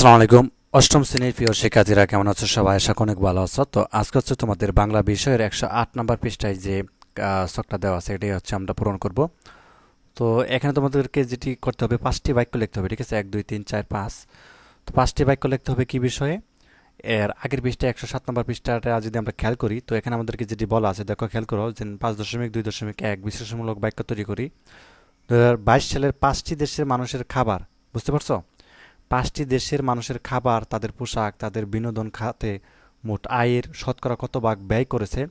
আসসালামু আলাইকুম। অষ্টম শ্রেণির প্রিয় শিক্ষার্থীরা, কেমন আছো সবাই? আশা অনেক ভালো আছো। তো আজকে হচ্ছে তোমাদের বাংলা বিষয়ের একশো আট নম্বর পৃষ্ঠায় যে শখটা দেওয়া আছে, এটাই হচ্ছে আমরা পূরণ করব। তো এখানে তোমাদেরকে যেটি করতে হবে, পাঁচটি বাক্য লিখতে হবে, ঠিক আছে? এক, দুই, তিন, চার, পাঁচ। তো পাঁচটি বাক্য লিখতে হবে কি বিষয়ে? এর আগের পৃষ্ঠা একশো সাত নম্বর পৃষ্ঠাটা যদি আমরা খেয়াল করি, তো এখানে আমাদেরকে যেটি বলা আছে, দেখো, খেয়াল করো, যে পাঁচ দশমিক, দুই দশমিক, এক বিশ্লেষণমূলক বাক্য তৈরি করি। দু হাজার বাইশ সালের পাঁচটি দেশের মানুষের খাবার, বুঝতে পারছ? পাঁচটি দেশের মানুষের খাবার, তাদের পোশাক, তাদের বিনোদন খাতে মোট আয়ের শতকরা কত ভাগ ব্যয় করেছে,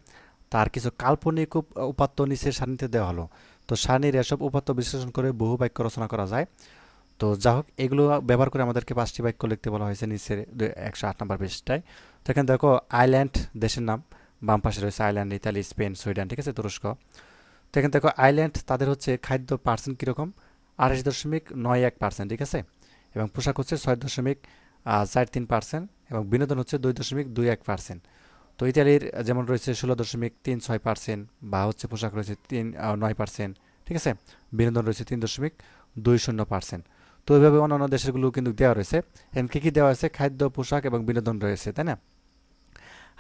তার কিছু কাল্পনিক উপ- উপাত্ত নিচে সারণীতে দেওয়া হলো। তো সারণীর এসব উপাত্ত বিশ্লেষণ করে বহু বাক্য রচনা করা যায়। তো যা হোক, এগুলো ব্যবহার করে আমাদেরকে পাঁচটি বাক্য লিখতে বলা হয়েছে নিচের একশো আট নম্বর পৃষ্ঠায়। তো এখানে দেখো আইল্যান্ড দেশের নাম, বাম পাশে রয়েছে আইল্যান্ড ইতালি, স্পেন, সুইডেন, ঠিক আছে, তুরস্ক। তো এখানে দেখো আইল্যান্ড তাদের হচ্ছে খাদ্য পার্সেন্ট কীরকম? আড়াইশ দশমিক নয় এক পার্সেন্ট ঠিক আছে? এবং পোশাক হচ্ছে ছয় দশমিক চার তিন পার্সেন্ট এবং বিনোদন হচ্ছে দুই দশমিক দুই এক পার্সেন্ট। তো ইতালির যেমন রয়েছে ষোলো দশমিক তিন ছয় পার্সেন্ট বা হচ্ছে পোশাক রয়েছে তিন নয় পার্সেন্ট, ঠিক আছে? বিনোদন রয়েছে তিন দশমিক দুই শূন্য পার্সেন্ট। তো এইভাবে অন্যান্য দেশেরগুলো কিন্তু দেওয়া রয়েছে। এন কী কী দেওয়া আছে? খাদ্য, পোশাক এবং বিনোদন রয়েছে, তাই না?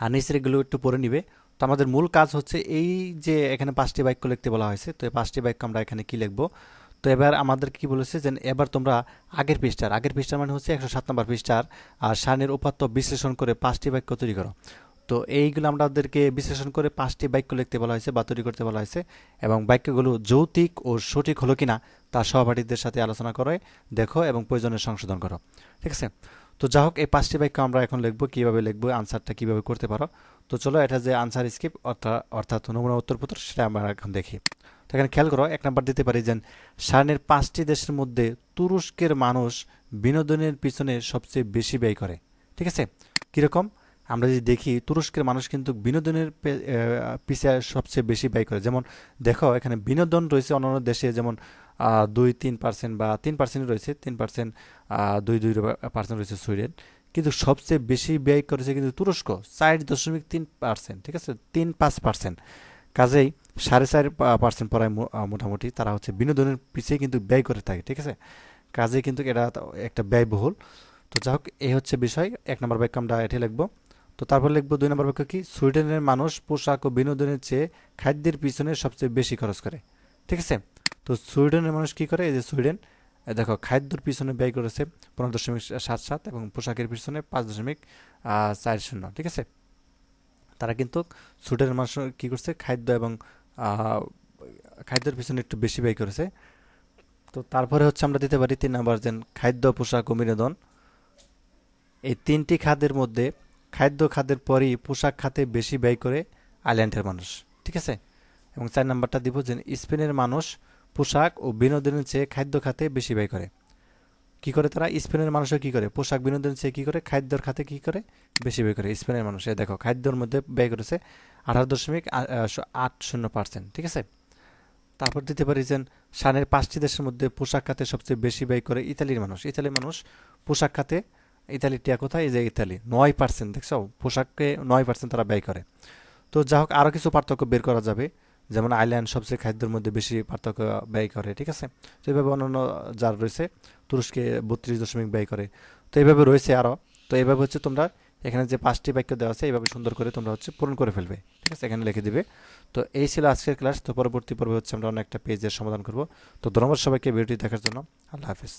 আর নিচের এগুলো একটু পড়ে নিবে। তো আমাদের মূল কাজ হচ্ছে এই যে এখানে পাঁচটি বাক্য লিখতে বলা হয়েছে। তো এই পাঁচটি বাক্য আমরা এখানে কী লিখব? তো এবার আমাদের কি বলেছে যে এবার তোমরা আগের পৃষ্ঠার আগের পৃষ্ঠার মানে হচ্ছে একশো সাত নম্বর পৃষ্ঠার, আর সানের উপাত্ত বিশ্লেষণ করে পাঁচটি বাক্য তৈরি করো। তো এইগুলো আমাদেরকে বিশ্লেষণ করে পাঁচটি বাক্য লিখতে বলা হয়েছে বা তৈরি করতে বলা হয়েছে এবং বাক্যগুলো যৌতিক ও সঠিক হলো কিনা তা সহপাঠীদের সাথে আলোচনা করে, দেখো এবং প্রয়োজনে সংশোধন করো। ঠিক আছে? তো যা হোক এই পাঁচটি বাক্য আমরা এখন লিখব, কীভাবে লিখব আনসারটা কীভাবে করতে পারো। তো চলো এটা যে আনসার স্কিপ অর্থাৎ অর্থাৎ নমুনা উত্তরপত্র সেটা আমরা এখন দেখি। তো এখানে খেয়াল করো এক নাম্বার দিতে পারি যে সার্নের পাঁচটি দেশের মধ্যে তুরস্কের মানুষ বিনোদনের পিছনে সবচেয়ে বেশি ব্যয় করে। ঠিক আছে? কীরকম? আমরা যদি দেখি তুরস্কের মানুষ কিন্তু বিনোদনের পে- আহ, পিছে সবচেয়ে বেশি ব্যয় করে। যেমন দেখো এখানে বিনোদন রয়েছে অন্যান্য দেশে যেমন দুই তিন পার্সেন্ট বা তিন পার্সেন্ট রয়েছে তিন পার্সেন্ট দুই দুই পার্সেন্ট রয়েছে সুইডেন। কিন্তু সবচেয়ে বেশি ব্যয় করেছে কিন্তু তুরস্ক, চার দশমিক তিন পার্সেন্ট, ঠিক আছে? তিন পাঁচ পার্সেন্ট। কাজেই সাড়ে চার পার্সেন্ট পড়ায় মোটামুটি তারা হচ্ছে বিনোদনের পিছিয়ে কিন্তু ব্যয় করে থাকে, ঠিক আছে? কাজেই কিন্তু এটা একটা ব্যয়বহুল। তো যাই হোক, এই হচ্ছে বিষয়। এক নম্বর বাক্য আমরা এটি লিখব। তো তারপর লিখব দুই নম্বর বাক্য কি? সুইডেনের মানুষ পোশাক ও বিনোদনের চেয়ে খাদ্যের পিছনে সবচেয়ে বেশি খরচ করে, ঠিক আছে? তো সুইডেনের মানুষ কি করে? এই যে সুইডেন দেখো, খাদ্যর পিছনে ব্যয় করেছে পনেরো দশমিক সাত সাত এবং পোশাকের পিছনে পাঁচ দশমিক চার শূন্য, ঠিক আছে? তারা কিন্তু সুইডেনের মানুষ কি করছে? খাদ্য এবং খাদ্যের পিছনে একটু বেশি ব্যয় করেছে। তো তারপরে হচ্ছে আমরা দিতে পারি তিন নাম্বার যেন খাদ্য, পোশাক ও বিনোদন। এই তিনটি খাদ্যের মধ্যে খাদ্য খাদ্যের পরই পোশাক খাতে বেশি ব্যয় করে আইল্যান্ডের মানুষ, ঠিক আছে? এবং চার নাম্বারটা দিব যে স্পেনের মানুষ পোশাক ও বিনোদনের চেয়ে খাদ্য খাতে বেশি ব্যয় করে। কি করে তারা? স্পেনের মানুষও কি করে? পোশাক বিনোদনের চেয়ে কি করে? খাদ্যর খাতে কি করে? বেশি ব্যয় করে স্পেনের মানুষ। দেখো, খাদ্যর মধ্যে ব্যয় করেছে আঠারো দশমিক আট শূন্য পার্সেন্ট, ঠিক আছে? তারপর দিতে পারি যে সানের পাঁচটি দেশের মধ্যে পোশাক খাতে সবচেয়ে বেশি ব্যয় করে ইতালির মানুষ। ইতালির মানুষ পোশাক খাতে ইতালির টিয়া কোথায়? এই যে ইতালি। নয় পার্সেন্ট, দেখছ? পোশাককে নয় পার্সেন্ট তারা ব্যয় করে। তো যা হোক আরও কিছু পার্থক্য বের করা যাবে। যেমন আইল্যান্ড সবচেয়ে খাদ্যের মধ্যে বেশি পার্থক্য ব্যয় করে, ঠিক আছে? তো এইভাবে অন্যান্য যার রয়েছে, তুরস্কে বত্রিশ দশমিক ব্যয় করে। তো এইভাবে রয়েছে আরও। তো এইভাবে হচ্ছে তোমরা এখানে যে পাঁচটি বাক্য দেওয়া আছে এইভাবে সুন্দর করে তোমরা হচ্ছে পূরণ করে ফেলবে, ঠিক আছে? এখানে লিখে দিবে। তো এই ছিল আজকের ক্লাস তো পরবর্তী পর্বে হচ্ছে আমরা অনেকটা পেজের সমাধান করব। তো ধন্যবাদ সবাইকে ভিডিওটি দেখার জন্য। আল্লাহ হাফিজ।